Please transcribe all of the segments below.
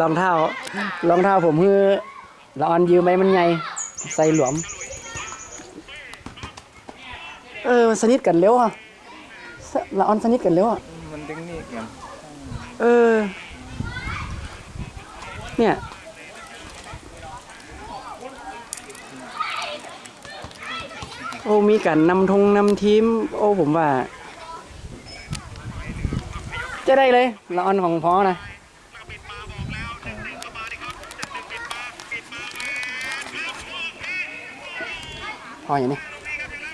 รองเท้ารองเท้าผมคือละออนยืมไปมันใหญ่ใส่หลวม เออมันสนิทกันเร็วอะสละออนสนิทกันเร็วอะมันดึงนี่กันเออ เนี่ยโอ้มีการนำทงนำทีม โอ้ผมว่า จะได้เลยละออนของพอนะพออย่างนี้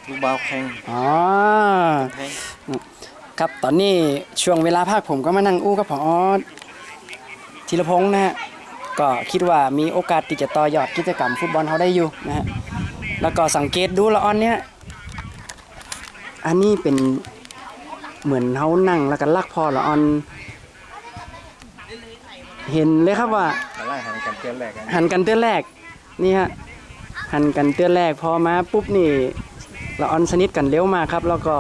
ลูกบาลแข่งอ๋อแข่งครับตอนนี้ช่วงเวลาภาคผมก็มานั่งอู้กับพอธีรพงศ์นะฮะก็คิดว่ามีโอกาสที่จะต่อยอดกิจกรรมฟุตบอลเขาได้อยู่นะฮะแล้วก็สังเกตดูละออนเนี่ยอันนี้เป็น เหมือนเขานั่งแล้วก็ลักพอละออน เห็นเลยครับว่าอะไรหันกันเตี้ยแรกกันหันกันเตือนแรกนี่ฮะหันกันเตือนแรกพอมาปุ๊บนี่ละออนสนิทกันเร็วมากครับ แล้วก็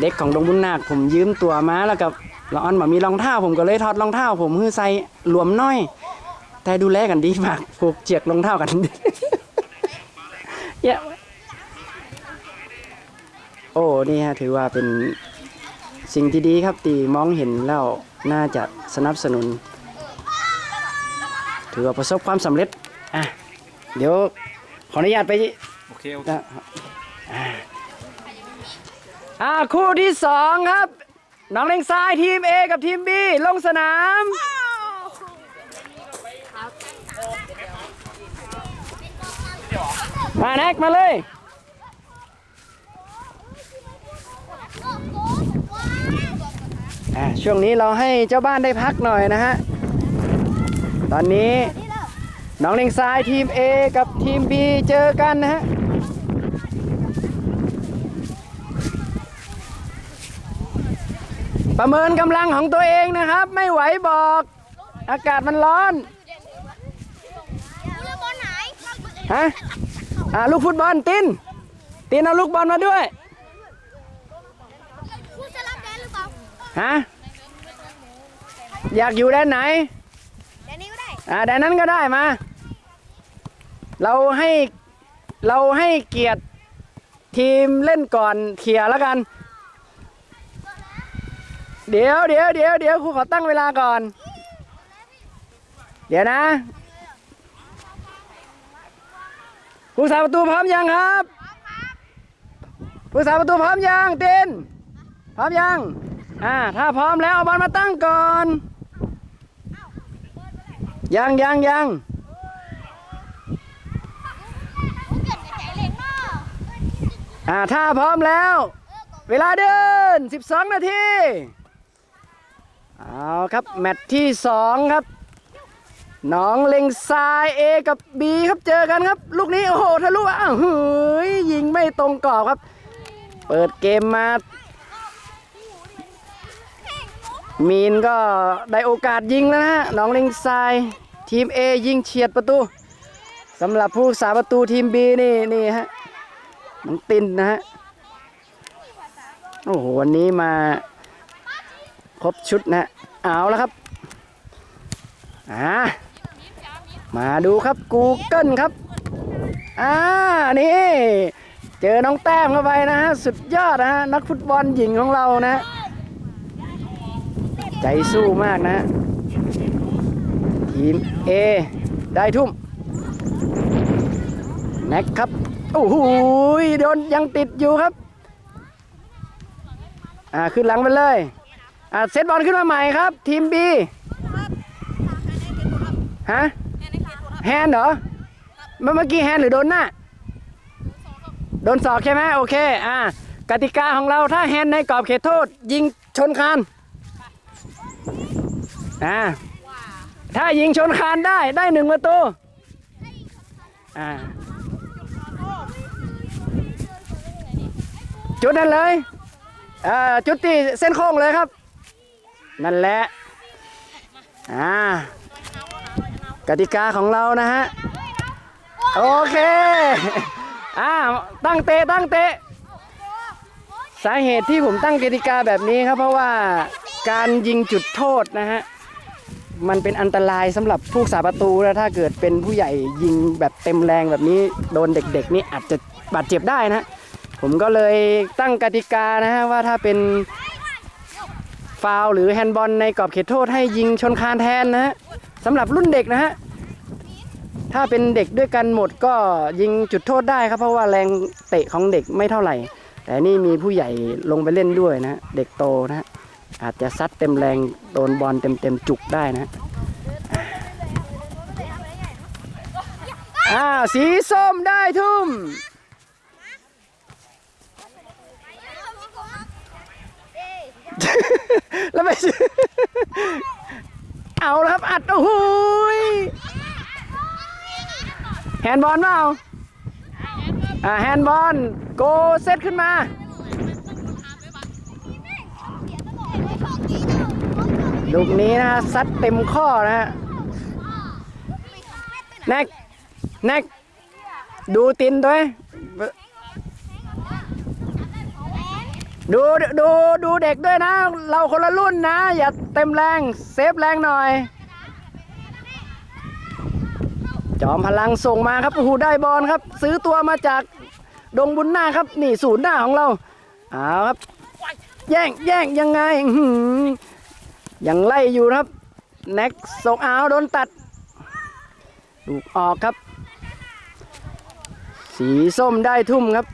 เด็กของดงบุญนาคผมยืมตัวมาแล้วกับละออนมามีรองเท้าผมก็เลยถอดรองเท้าผมคือใส่หลวมน้อย แต่ดูแลกันดีมากผูกเจียกรองเท้ากัน เยอะโอ้นี่ฮะถือว่าเป็น สิ่งที่ดีครับที่มองเห็นแล้วน่าจะสนับสนุน ถือว่าประสบความสำเร็จอะเดี๋ยวขออนุญาตไปโอเคโอเคนะอ่าอ่าคู่ที่สองครับน้องเล็งซ้ายทีม A กับทีม B ลงสนาม มาแน็กมาเลย อ่าช่วงนี้เราให้เจ้าบ้านได้พักหน่อยนะฮะ ตอนนี้น้องเล็งซ้ายทีม A กับทีม B เจอกันนะฮะประเมินกำลังของตัวเองนะครับ ไม่ไหวบอกอากาศมันร้อนฮะอ่าลูกฟุตบอลตินตินเอาลูกบอลมาด้วย ฮะอยากอยู่ด้านไหนอ่าแดนนั้นก็ได้มา เราให้เราให้เกียรติทีมเล่นก่อนเคลียร์แล้วกัน เดี๋ยวเดี๋ยวเดี๋ยวเดี๋ยวครูขอตั้งเวลาก่อน เดี๋ยวนะผู้สาประตูพร้อมยังครับผู้สาประตูพร้อมยังเต้นพร้อมยัง อ่าถ้าพร้อมแล้วเอาบอลมาตั้งก่อนยังยังยังอ่าถ้าพร้อมแล้ว เวลาเดิน 12 นาที เอาครับ แมตช์ที่ 2 ครับน้องเล็งซ้าย A กับ B ครับเจอกันครับ ลูกนี้ โอ้โหทะลุอ้าวเฮ้ยยิงไม่ตรงกรอบครับ เปิดเกมมา มีนก็ได้โอกาสยิงแล้วนะฮะน้องล็งซายทีม A ยิงเฉียดประตูสำหรับผู้สาประตูทีม B นี่นี่ฮะน้องตินนะฮะโอ้โหวันนี้มาครบชุดนะเอาแล้วครับอ่ามาดูครับ Google ครับอ่านี่เจอน้องแต้มเข้าไปนะฮะสุดยอดนะฮะนักฟุตบอลหญิงของเรานะ ใจสู้มากนะ ทีม A ได้ทุ่ม แน็กครับ โอ้โหโดนยังติดอยู่ครับ อ่า ขึ้นหลังไปเลย อ่า เซตบอลขึ้นมาใหม่ครับ ทีม B ฮะ แฮนเหรอ เมื่อกี้แฮนหรือโดนหน้า โดนศอกใช่ไหมโอเค อ่ากติกาของเราถ้าแฮนในกรอบเขตโทษ ยิงชนคาน อ่าถ้ายิงชนคานได้ได้หนึ่งประตูอ่าจุดนั้นเลยเอ่อจุดที่เส้นโค้งเลยครับ นั่นแหละอ่ากติกาของเรานะฮะ โอเคอ่าตั้งเตะตั้งเตะสาเหตุที่ผมตั้งกติกาแบบนี้ครับ เพราะว่าการยิงจุดโทษนะฮะ มันเป็นอันตรายสำหรับผู้รักษาประตูแล้วถ้าเกิดเป็นผู้ใหญ่ยิงแบบเต็มแรงแบบนี้โดนเด็กๆนี่อาจจะบาดเจ็บได้นะ ผมก็เลยตั้งกติกานะฮะว่าถ้าเป็นฟาวหรือแฮนด์บอลในกรอบเขตโทษให้ยิงชนคานแทนนะฮะสำหรับรุ่นเด็กนะฮะถ้าเป็นเด็กด้วยกันหมดก็ยิงจุดโทษได้ครับเพราะว่าแรงเตะของเด็กไม่เท่าไหร่ แต่นี่มีผู้ใหญ่ลงไปเล่นด้วยนะฮะเด็กโตนะฮะ อาจจะซัดเต็มแรงโดนบอลเต็มเต็มๆจุกได้นะอ่าสีส้มได้ทุ่ม แล้วไปเอาครับอัดโอ้โหยแฮนด์บอลเปล่าอ่าแฮนด์บอลโกเซตขึ้นมา ลูกนี้นะฮะซัดเต็มข้อนะฮะแน็กแน็กดูตินด้วย ดูดูดูเด็กด้วยนะ เราคนละรุ่นนะ อย่าเต็มแรงเซฟแรงหน่อย จอมพลังส่งมาครับโอ้โหได้บอลครับ ซื้อตัวมาจากดงบุญนาครับ นี่ศูนย์หน้าของเรา เอาครับ แย่งแย่งยังไงหือ ยังไล่อยู่ครับแน็กส่งเอาโดนตัดลูกออกครับ สีส้มได้ทุ่มครับ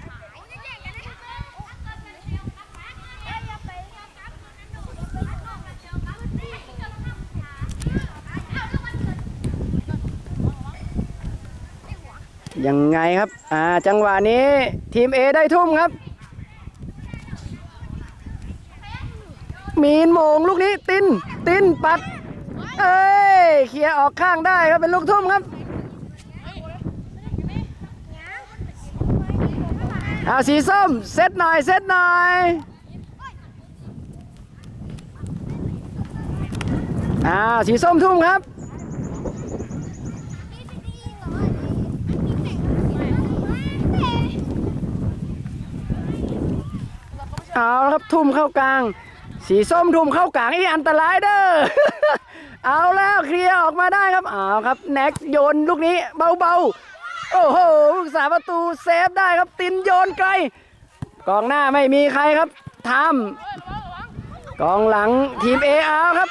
ยังไงครับ อ่า จังหวะนี้ทีม A ได้ทุ่มครับ มีนโมงลูกนี้ตินตินปัด เอ้ยเคลียร์ออกข้างได้ครับเป็นลูกทุ่มครับเอาสีส้มเซตหน่อยเซตหน่อยอ่าสีส้มทุ่มครับเอาครับทุ่มเข้ากลาง สีส้มทุ่มเข้ากลางอีอันตรายเด้อ เอาแล้วเคลียร์ออกมาได้ครับ เอาครับแน็กโยนลูกนี้เบาๆ โอ้โหลูกสาประตูเซฟได้ครับตินโยนไกล กองหน้าไม่มีใครครับทำกองหลังทีมเออาครับ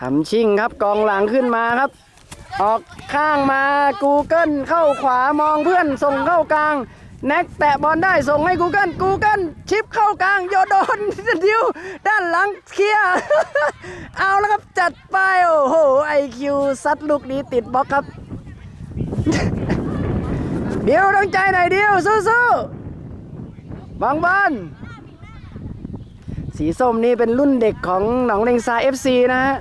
ทำชิ่งครับกองหลังขึ้นมาครับ ออกข้างมากูเกิลเข้าขวามองเพื่อนส่งเข้ากลาง แน็กแตะบอลได้ส่งให้กูเกิลกูเกิลชิปเข้ากลางโยโดนดิวด้านหลังเคลียร์เอาแล้วครับจัดไปโอ้โหไอคิวซัดลูกนี้ติดบล็อกครับ เดียวต้งใจหน่อยเดียวสู้ๆบางบอลสีส้มนี่เป็นรุ่นเด็กของหนองเลงซาเอฟซีนะฮะ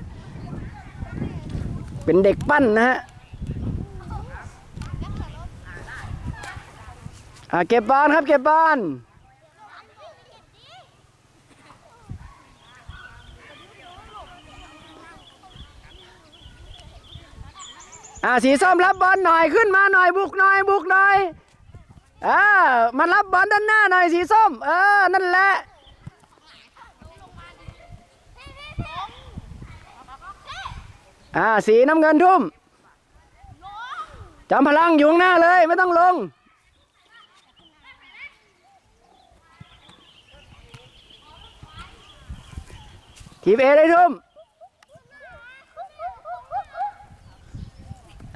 เป็นเด็กปั้นนะฮะ อ่าเก็บบอลครับเก็บบอลอ่าสีส้มรับบอลหน่อยขึ้นมาหน่อยบุกหน่อยบุกหน่อยอ่ามารับบอลด้านหน้าหน่อยสีส้ม เออ นั่นแหละอ่าสีน้ำเงินทุ่มจอมพลังอยู่หน้าเลยไม่ต้องลง ทีมเอได้ทุ่ม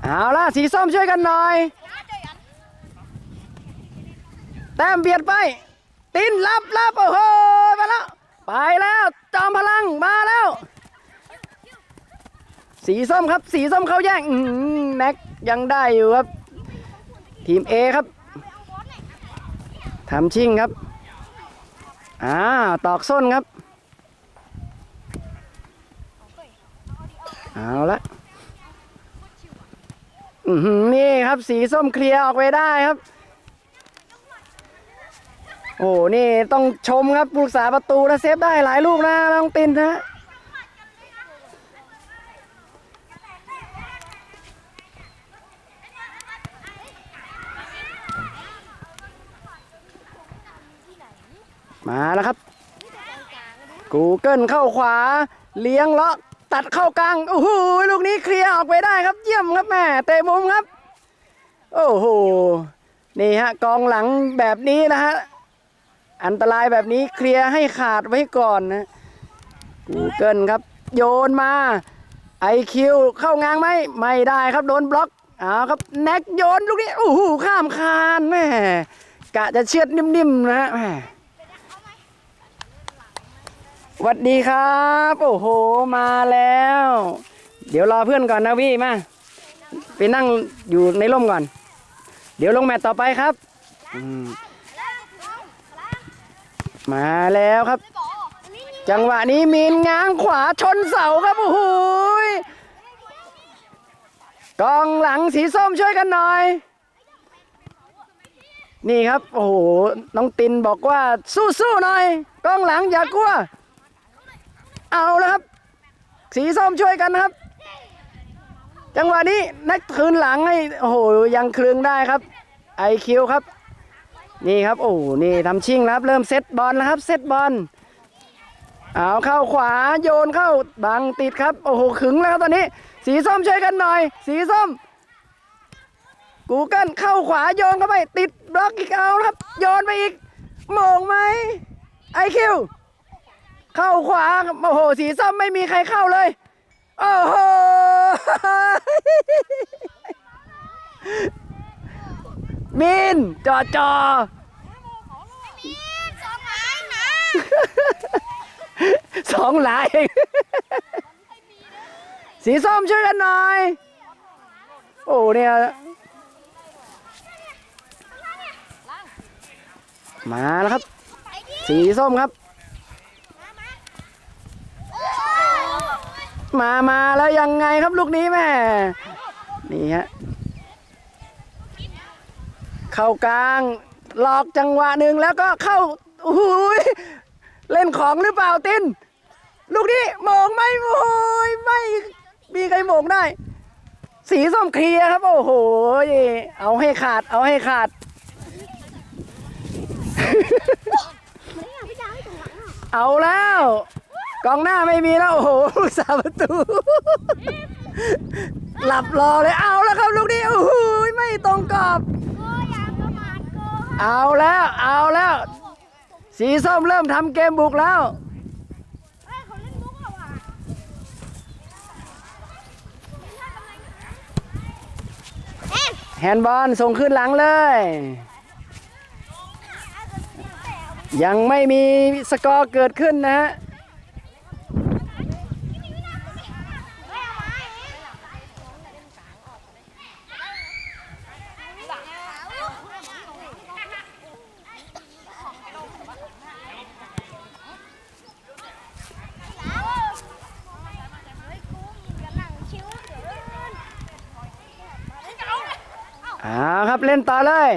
เอาล่ะสีส้มช่วยกันหน่อย แต้มเบียดไป ตินรับรับโอ้โหมาแล้ว ไปแล้วจอมพลังมาแล้ว สีส้มครับ สีส้มเขาแย่งแม็กยังได้อยู่ครับ ทีม A ครับทำชิงครับ อ่า ตอกส้นครับ เอาละนี่ครับสีส้มเคลียร์ออกไปได้ครับ โอ้นี่ต้องชมครับผู้รักษาประตูนะเซฟได้หลายลูกนะน้องตินนะมาแล้วครับกูเกิลเข้าขวา เลี้ยงเลาะ ตัดเข้ากลางโอ้โหลูกนี้เคลียร์ออกไปได้ครับ เยี่ยมครับแม่เตะมุมครับ โอ้โหนี่ฮะกองหลังแบบนี้นะฮะอันตรายแบบนี้เคลียร์ให้ขาดไว้ก่อนนะกูเกิลครับ โยนมาไอคิวเข้างางไหมไม่ได้ครับโดนบล็อกเอาครับแน็กโยนลูกนี้โอ้โหข้ามคานแม่กะจะเชือดนิ่มๆนะแม่ สวัสดีครับ โอ้โหมาแล้ว เดี๋ยวรอเพื่อนก่อนนะพี่มาไปนั่งอยู่ในร่มก่อน เดี๋ยวลงแมตต์ต่อไปครับอืมมาแล้วครับ จังหวะนี้มีนง้างขวาชนเสาครับโอ้โหกองหลังสีส้มช่วยกันหน่อย นี่ครับ โอ้โหน้องตินบอกว่าสู้ๆหน่อย กองหลังอย่ากลัว เอาแล้วครับ สีส้มช่วยกันนะครับ จังหวะนี้นักคืนหลังให้โอ้โหยังคลึงได้ครับไอคิวครับ นี่ครับโอ้หนี่ทำชิ่งครับ เริ่มเซตบอลแล้วครับเซตบอลเอาเข้าขวาโยนเข้าบังติดครับโอ้โหขึงแล้วครับตอนนี้ สีส้มช่วยกันหน่อย สีส้มกูเกิลเข้าขวาโยนเข้าไปติดบล็อกอีกเอาครับ โยนไปอีกโมงไหมไอคิว เข้าขวาครับโอ้โหสีส้มไม่มีใครเข้าเลย โอ้โหมินจอจอสองหลาย สีส้มช่วยกันหน่อย โอ้เนี่ย มาแล้วครับ สีส้มครับ มามาแล้วยังไงครับลูกนี้แม่นี่ฮะเข้ากลางหลอกจังหวะหนึ่งแล้วก็เข้าโอ้ยเล่นของหรือเปล่าตินลูกนี้โมงไม่โอ้ยไม่มีใครโมงได้ สีส้มเคลียครับ โอ้โหเอาให้ขาด เอาให้ขาด เอาแล้ว กองหน้าไม่มีแล้ว โอ้โหผู้สาประตู หลับรอเลยเอาแล้วครับลูกนี้โอ้โหไม่ตรงกรอบเอาแล้วเอาแล้ว สีส้มเริ่มทำเกมบุกแล้วแฮนด์บอลส่งขึ้นหลังเลย ยังไม่มีสกอร์เกิดขึ้นนะฮะ เอาครับเล่นต่อเลย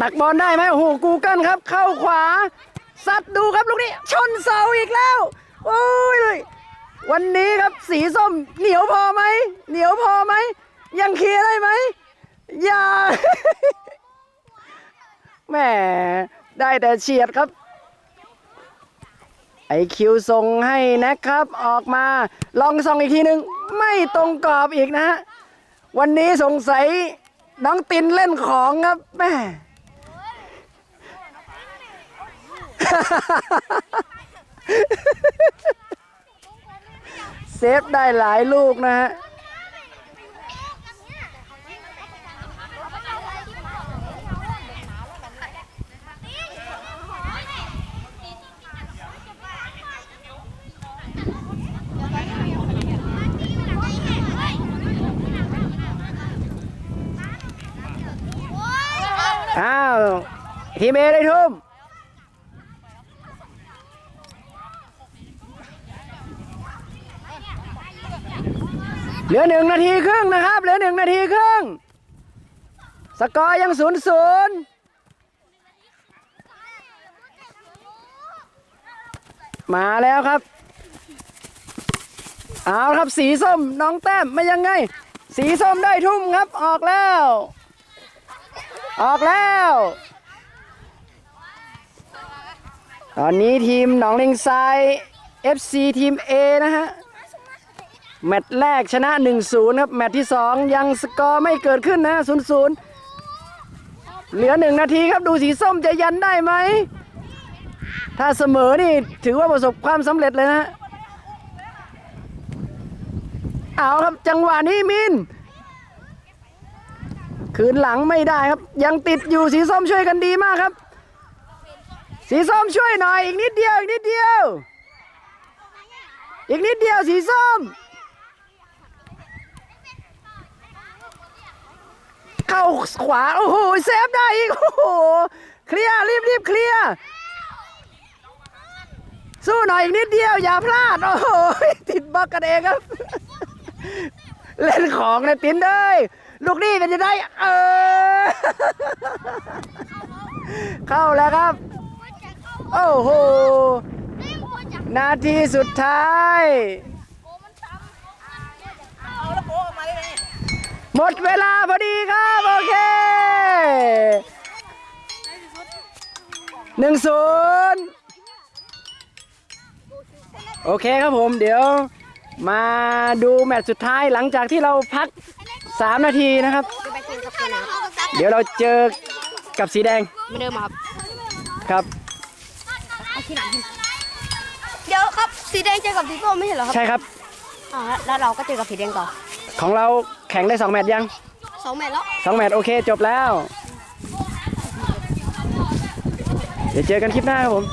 ตักบอลได้ไหมโอ้โหกูเกิลครับ เข้าขวาซัดดูครับลูกนี้ ชนเสาอีกแล้ว โอ้ยวันนี้ครับสีส้มเหนียวพอไหมเหนียวพอไหม ยังเคลียร์ได้ไหมอย่าแหมได้แต่เฉียดครับ ไอคิวส่งให้นะครับ ออกมาลองส่องอีกทีหนึ่งไม่ตรงกรอบอีกนะฮะ วันนี้สงสัยน้องตินเล่นของครับแม่ เซฟได้หลายลูกนะฮะ อ้าว ทีมเอได้ทุ่มเหลือหนึ่งนาทีครึ่งนะครับ เหลือหนึ่งนาทีครึ่ง สกอร์ยังศูนย์ศูนย์มาแล้วครับ เอาครับสีส้มน้องแต้มไม่ยังไง สีส้มได้ทุ่มครับออกแล้ว ออกแล้ว ตอนนี้ทีมหนองเลงทราย FC ทีม A นะฮะ แมตช์แรกชนะ 1-0 ครับ แมตช์ที่ 2 ยังสกอร์ไม่เกิดขึ้นนะ 0-0 เหลือ 1 นาทีครับดูสีส้มจะยันได้ไหม ถ้าเสมอนี่ถือว่าประสบความสำเร็จเลยนะฮะเอาครับจังหวะนี้มิน คืนหลังไม่ได้ครับ ยังติดอยู่สีส้มช่วยกันดีมากครับ สีส้มช่วยหน่อย อีกนิดเดียว อีกนิดเดียว อีกนิดเดียวสีส้ม เข้าขวา โอ้โหเซฟได้อีก โอ้โห เคลียร์ รีบรีบเคลียร์ สู้หน่อยอีกนิดเดียว อย่าพลาด โอ้โห ติดบล็อกกันเองครับ เล่นของเลยตินเลย ลูกนี่เป็นจะได้ เออ เข้าแล้วครับ โอ้โห นาทีสุดท้าย หมดเวลาพอดีครับ โอเคหนึ่งศูนย์โอเคครับผม เดี๋ยวมาดูแมตช์สุดท้ายหลังจากที่เราพัก 3 นาทีนะครับจะไปกินกาแฟนะครับเดี๋ยวเราเจอกับสีแดงไม่เดิมครับ ครับ เอาที่ไหนกินเดี๋ยวครับ สีแดงเจอกับสีส้มไม่ใช่เหรอครับใช่ครับ อ๋อแล้วเราก็เจอกับสีแดงต่อของเราแข่งได้2แมตช์ยังสองแมตช์แล้ว2แมตช์โอเคจบแล้ว เดี๋ยวเจอกันคลิปหน้าครับผม